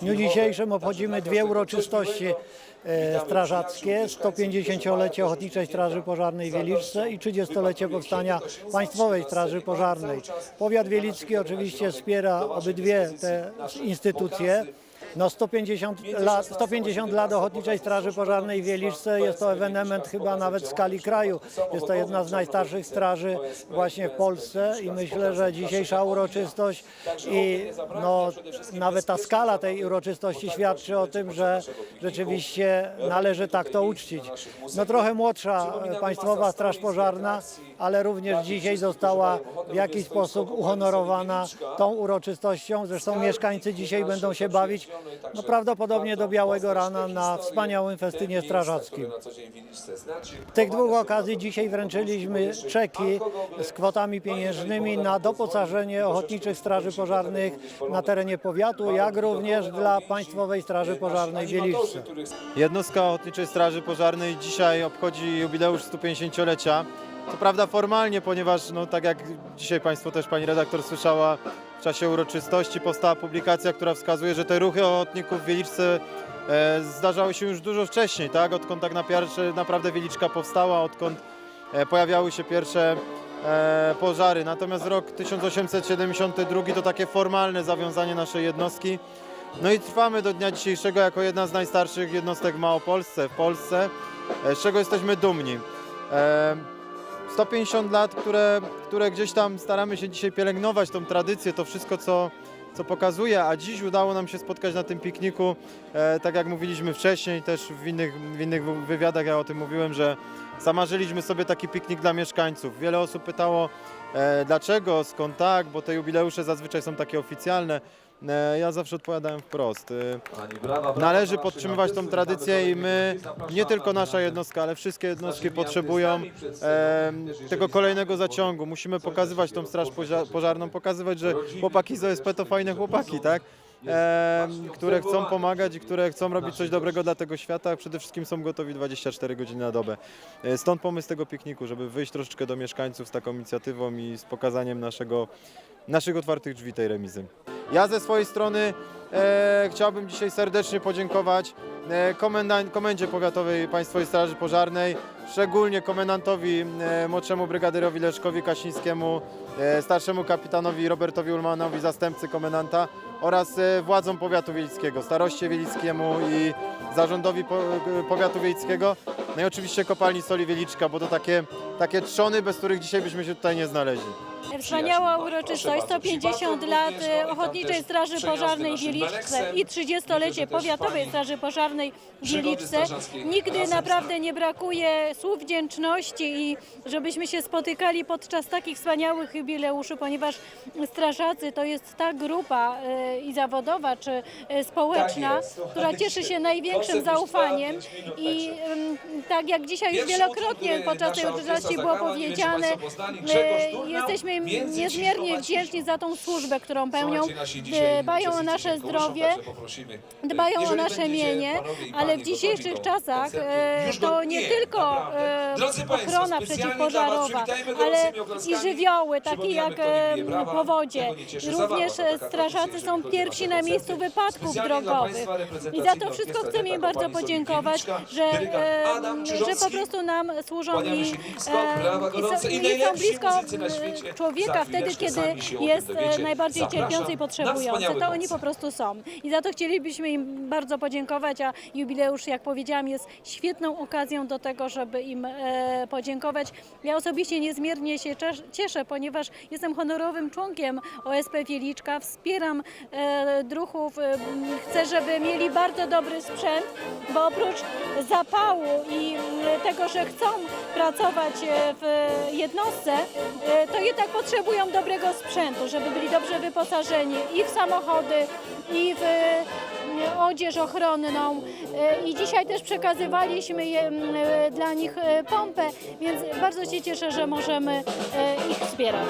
W dniu dzisiejszym obchodzimy dwie uroczystości e, strażackie, 150-lecie Ochotniczej Straży Pożarnej w Wieliczce i 30-lecie powstania Państwowej Straży Pożarnej. Powiat wielicki oczywiście wspiera obydwie te instytucje. No 150 lat, 150 lat Ochotniczej Straży Pożarnej w Wieliczce jest to ewenement chyba nawet w skali kraju. Jest to jedna z najstarszych straży właśnie w Polsce i myślę, że dzisiejsza uroczystość i no, nawet ta skala tej uroczystości świadczy o tym, że rzeczywiście należy tak to uczcić. No trochę młodsza e, Państwowa Straż Pożarna, ale również dzisiaj została w jakiś sposób uhonorowana tą uroczystością. Zresztą mieszkańcy dzisiaj będą się bawić no prawdopodobnie do białego rana na wspaniałym festynie strażackim. W tych dwóch okazji dzisiaj wręczyliśmy czeki z kwotami pieniężnymi na doposażenie ochotniczych straży pożarnych na terenie powiatu, jak również dla Państwowej Straży Pożarnej w Wieliczce. Jednostka Ochotniczej Straży Pożarnej dzisiaj obchodzi jubileusz 150-lecia. Co prawda formalnie, ponieważ no, tak jak dzisiaj Państwo też Pani redaktor słyszała, w czasie uroczystości powstała publikacja, która wskazuje, że te ruchy ochotników w Wieliczce e, zdarzały się już dużo wcześniej, tak? Odkąd tak na pierwsze, naprawdę Wieliczka powstała, odkąd e, pojawiały się pierwsze e, pożary. Natomiast rok 1872 to takie formalne zawiązanie naszej jednostki. No i trwamy do dnia dzisiejszego jako jedna z najstarszych jednostek w Małopolsce, w Polsce, e, z czego jesteśmy dumni. E, 150 lat, które, które gdzieś tam staramy się dzisiaj pielęgnować, tą tradycję, to wszystko, co, co pokazuje, a dziś udało nam się spotkać na tym pikniku, e, tak jak mówiliśmy wcześniej, też w innych, w innych wywiadach ja o tym mówiłem, że zamarzyliśmy sobie taki piknik dla mieszkańców. Wiele osób pytało, e, dlaczego, skąd tak, bo te jubileusze zazwyczaj są takie oficjalne. E, ja zawsze odpowiadałem wprost. E, Należy podtrzymywać tą tradycję i my, nie tylko nasza jednostka, ale wszystkie jednostki potrzebują e, tego kolejnego zaciągu. Musimy pokazywać tą straż pożarną, pokazywać, że chłopaki z OSP to fajne chłopaki, tak? E, które chcą pomagać i które chcą robić coś dobrego dla tego świata, a przede wszystkim są gotowi 24 godziny na dobę. E, Stąd pomysł tego pikniku, żeby wyjść troszeczkę do mieszkańców z taką inicjatywą i z pokazaniem naszego, naszych otwartych drzwi tej remizy. Ja ze swojej strony e, chciałbym dzisiaj serdecznie podziękować e, komendan- Komendzie Powiatowej Państwowej Straży Pożarnej, szczególnie komendantowi e, młodszemu brygaderowi Leszkowi Kasińskiemu, e, starszemu kapitanowi Robertowi Ulmanowi, zastępcy komendanta oraz e, władzom powiatu wielickiego, staroście wielickiemu i zarządowi po, powiatu wielickiego, no i oczywiście kopalni soli Wieliczka, bo to takie, takie trzony, bez których dzisiaj byśmy się tutaj nie znaleźli. Wspaniała uroczystość, 150 lat e, Ochotniczej Straży Pożarnej w Wieliczce i 30-lecie Powiatowej Straży Pożarnej w Wieliczce. Nigdy naprawdę nie brakuje słów wdzięczności i żebyśmy się spotykali podczas takich wspaniałych jubileuszy, ponieważ strażacy to jest ta grupa e, i zawodowa czy e, społeczna, która cieszy się największym zaufaniem. i tak jak dzisiaj już wielokrotnie podczas tej uroczystości było powiedziane, e, jesteśmy niezmiernie wdzięczni za tą służbę, którą pełnią. Dbają o nasze zdrowie, dbają o nasze mienie, ale w dzisiejszych czasach e, to nie tylko e, ochrona przeciwpożarowa, ale i żywioły, takie jak e, powodzie. Również e, strażacy są pierwsi na miejscu wypadków drogowych. I za to wszystko chcemy im bardzo podziękować, że, e, że po prostu nam służą i, e, i, są, i są blisko człowieka wtedy, kiedy jest e, najbardziej cierpiący i potrzebujący. To oni po prostu są. I za to chcielibyśmy im bardzo podziękować, a jubileusz, jak powiedziałam, jest świetną okazją do tego, żeby im e, podziękować. Ja osobiście niezmiernie się cieszę, ponieważ jestem honorowym członkiem OSP Wieliczka, wspieram e, druhów, e, chcę, żeby mieli bardzo dobry sprzęt, bo oprócz zapału i tego, że chcą pracować w jednostce, to jednak potrzebują dobrego sprzętu, żeby byli dobrze wyposażeni i w samochody, i w e, odzież ochronną. E, I dzisiaj też przekazywaliśmy je, e, dla nich pompę, więc bardzo się cieszę, że możemy ich wspierać.